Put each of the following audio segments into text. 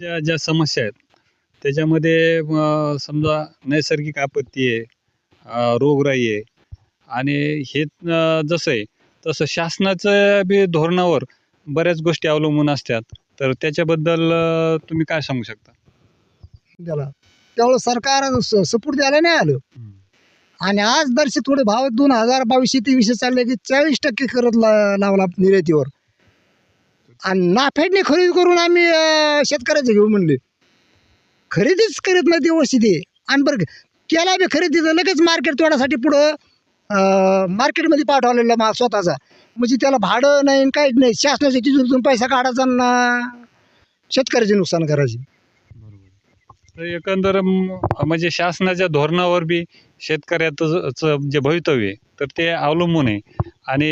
ज्या ज्या समस्या आहेत त्याच्यामध्ये समजा नैसर्गिक आपत्ती आहे रोगराई आहे आणि हे जसं आहे तसं शासनाचं बी धोरणावर बऱ्याच गोष्टी अवलंबून असतात. तर त्याच्याबद्दल तुम्ही काय सांगू शकता? त्याला त्यावेळेस सरकार सपोर्ट द्यायला नाही आलं. आणि आज दरशी थोडे भाव दोन हजार बावीसशे तेवीसशे चालले की चाळीस टक्के करत लावला निर्यातीवर. आणि नाफेडने खरेदी करून आम्ही शेतकऱ्याचं शेतकऱ्याचे घेऊ म्हणले. खरेदीच करीत नाही व्यवस्थित आहे आणि बरं केला बी खरेदी तर लगेच मार्केट तोडासाठी पुढं मार्केटमध्ये पाठवलेला मा स्वतःचा. म्हणजे त्याला भाडं नाही आणि काहीच नाही. शासनाच्या तिजोरीतून पैसा काढायचा ना शेतकऱ्याचे नुकसान करायचे. तर एकंदर म्हणजे शासनाच्या धोरणावर बी शेतकऱ्याचं च- जे भवितव्य आहे तर ते अवलंबून आहे. आणि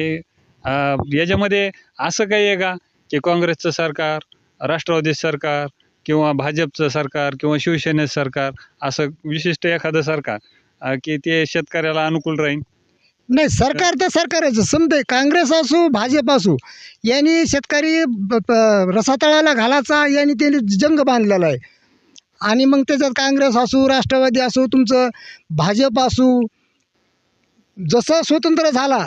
याच्यामध्ये असं काही आहे का की काँग्रेसचं सरकार राष्ट्रवादी सरकार किंवा भाजपचं सरकार किंवा शिवसेनेचं सरकार असं विशिष्ट एखादं सरकार की ते शेतकऱ्याला अनुकूल राहील नाही सरकार तर सरकारच. समजे काँग्रेस असू भाजप असू यांनी शेतकरी ब- रसातळाला घालायचा यांनी त्यांनी जंग बांधलेला आहे. आणि मग त्याच्यात काँग्रेस असो राष्ट्रवादी असो तुमचं भाजप असू जसं स्वतंत्र झाला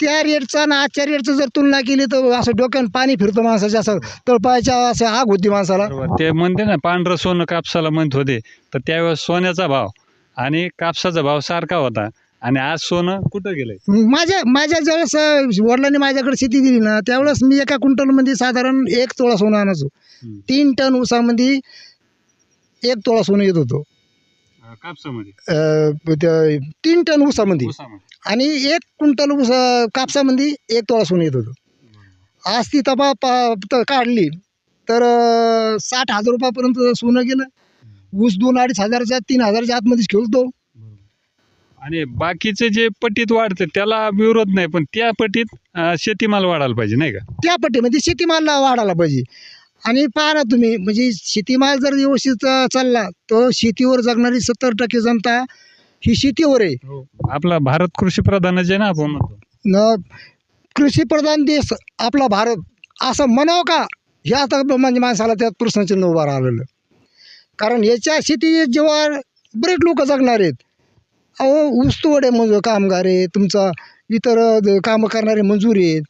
त्या रेटचा आणि आजच्या रेटचं जर तुलना केली तर असं डोक्यानं पाणी फिरतं माणसाच्या असं तळपायच्या असं आग होती माणसाला ते म्हणते ना पांढरं सोनं कापसाला म्हणत होते. तर त्यावेळेस सोन्याचा भाव आणि कापसाचा भाव सारखा होता. आणि आज सोनं कुठं गेलंय? माझ्या माझ्या ज्यावेळेस अं, वडिलांनी माझ्याकडे शेती दिली ना त्यावेळेस मी एका क्विंटलमध्ये साधारण एक तोळा सोनं आणायचो. तीन टन ऊसामध्ये एक तोळा सोनं येत होतो. कापसामध्ये? अं, त्या- तीन टन ऊसामध्ये. ऊसामध्ये. आणि एक क्विंटल ऊस अं, कापसामध्ये एक तोळा सोनं येत होतं. आज ती तपा पा त- काढली तर अं, साठ हजार रुपयापर्यंत सोनं गेलं. ऊस दोन अडीच हजारच्या तीन हजारच्या आतमध्येच खेळतो. आणि बाकीचे जे पटीत वाढते त्याला विरोध नाही पण त्या पटीत अं, शेतीमाल वाढायला पाहिजे नाही का? त्या पट्टीमध्ये शेतीमाल वाढायला पाहिजे. आणि पहा ना तुम्ही म्हणजे शेतीमाल जर व्यवस्थित चालला तर शेतीवर जगणारी सत्तर टक्के जनता ही शेतीवर आहे. आपला भारत कृषी प्रधानच आहे ना आपण म्हणतो. न कृषीप्रधान देश आपला भारत. असं म्हणावं का? हे आता म्हणजे माणसाला त्यात प्रश्नचिन्ह उभा राहिलेलं. कारण याच्या शेती जेव्हा बरेच लोक जगणार आहेत. अहो ऊसतोड आहे मजूर कामगार आहे तुमचा इतर कामं करणारे मजूर आहेत.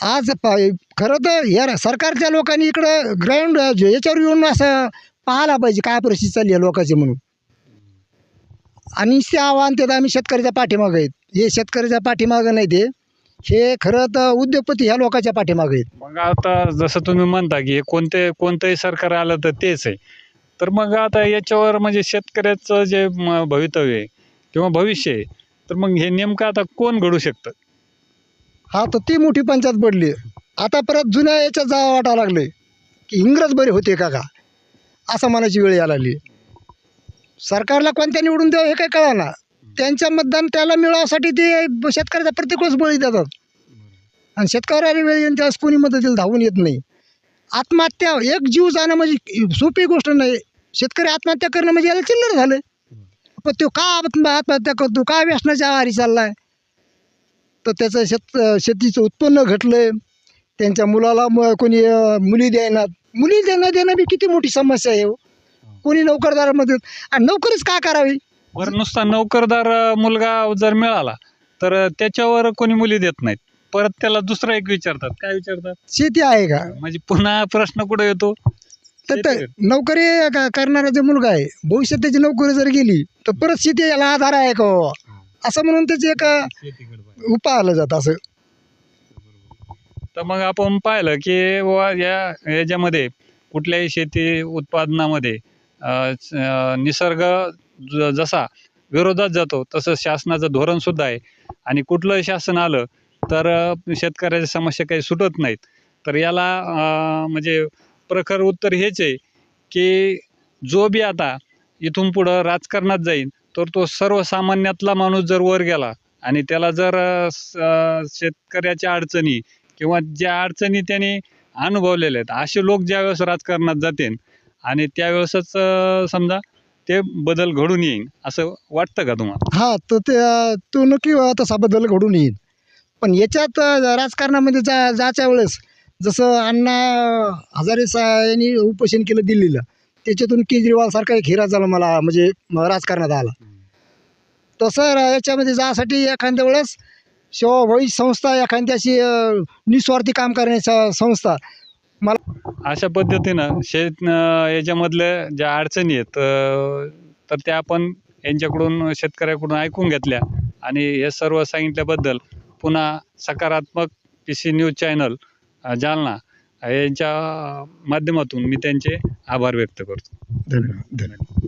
आज पा खरं तर या सरकारच्या लोकांनी इकडं ग्राउंड याच्यावर येऊन असं पाहायला पाहिजे काय परिस्थिती चालली आहे लोकांची म्हणून. आणि ते आव्हान त्यात आम्ही शेतकऱ्याच्या पाठीमागं आहेत. हे शेतकऱ्याच्या पाठीमागं नाही ते. हे खरं तर उद्योगपती ह्या लोकांच्या पाठीमागं आहेत. मग आता जसं तुम्ही म्हणता की हे कोणते कोणतंही सरकार आलं तर तेच आहे. तर मग आता याच्यावर म्हणजे शेतकऱ्याचं जे म- भवितव्य आहे किंवा भविष्य आहे तर मग हे नेमकं आता कोण घडू शकतं? हा तर ती मोठी पंचायत पडली. आता परत जुन्या याच्यात जावं वाटायला लागले की इंग्रज बरे होते का का? असं म्हणायची वेळ यायला लागली. सरकारला कोणत्या निवडून द्यावं हे काय कळना. त्यांच्या मतदान त्याला मिळवासाठी ते शेतकऱ्याचा प्रत्येक बळी देतात. आणि शेतकऱ्याला वेळ येऊन त्यावेळेस कोणी मदतीला धावून येत नाही. आत्महत्या एक जीव जाणं म्हणजे सोपी गोष्ट नाही. शेतकरी आत्महत्या करणं म्हणजे याला चिल्लर झालं. पण तो का आत्महत्या करतो? का व्यसनाच्या आहारी चाललाय? तर त्याचं शेत शेतीचं उत्पन्न घटलं त्यांच्या मुलाला म कोणी मुली द्यायनात मुली देणं देणं बी किती मोठी समस्या आहे हो. कोणी नोकरदारामध्ये आणि नोकरीच का करावी? बरं नुसता नोकरदार मुलगा जर मिळाला तर त्याच्यावर कोणी मुली देत नाहीत. परत त्याला दुसरा एक विचारतात. काय विचारतात? शेती आहे का? म्हणजे पुन्हा प्रश्न कुठे येतो? तर ते नोकरी क- करणारा जो मुलगा आहे भविष्यात त्याची नोकरी जर गेली तर परत शेती याला आधार आहे का बाबा? असं म्हणून त्याचे एक पाहिलं जातं असं. तर मग आपण पाहिलं की बुवा या याच्यामध्ये कुठल्याही शेती उत्पादनामध्ये निसर्ग ज- जसा विरोधात जातो तसं शासनाचं धोरणसुद्धा आहे. आणि कुठलंही शासन आलं तर शेतकऱ्याच्या समस्या काही सुटत नाहीत. तर याला म्हणजे प्रखर उत्तर हेच आहे की जो बी आता इथून पुढं राजकारणात जाईल तर तो सर्वसामान्यातला माणूस जर वर गेला आणि त्याला जर शेतकऱ्याच्या अडचणी किंवा ज्या अडचणी त्यांनी अनुभवलेल्या आहेत असे लोक ज्यावेळेस राजकारणात जातील आणि त्यावेळेसच समजा ते बदल घडून येईल असं वाटतं का तुम्हाला? हा तर ते तो नक्की तसा बदल घडून येईल पण याच्यात राजकारणामध्ये जा जायच्या वेळेस जसं अण्णा हजारे सा यांनी उपोषण केलं दिल्लीला त्याच्यातून केजरीवालसारखा एक हिरा झाला मला म्हणजे राजकारणात आला. तसं याच्यामध्ये जासाठी एखाद्या वेळेस सेवाभावी संस्था एखाद्याशी निस्वार्थी काम करण्याच्या संस्था. अशा पद्धतीनं शेत याच्यामधल्या ज्या अडचणी आहेत तर त्या आपण यांच्याकडून शेतकऱ्याकडून ऐकून घेतल्या. आणि हे सर्व सांगितल्याबद्दल पुन्हा सकारात्मक P C news channel Jalna यांच्या माध्यमातून मी त्यांचे आभार व्यक्त करतो. धन्यवाद धन्यवाद.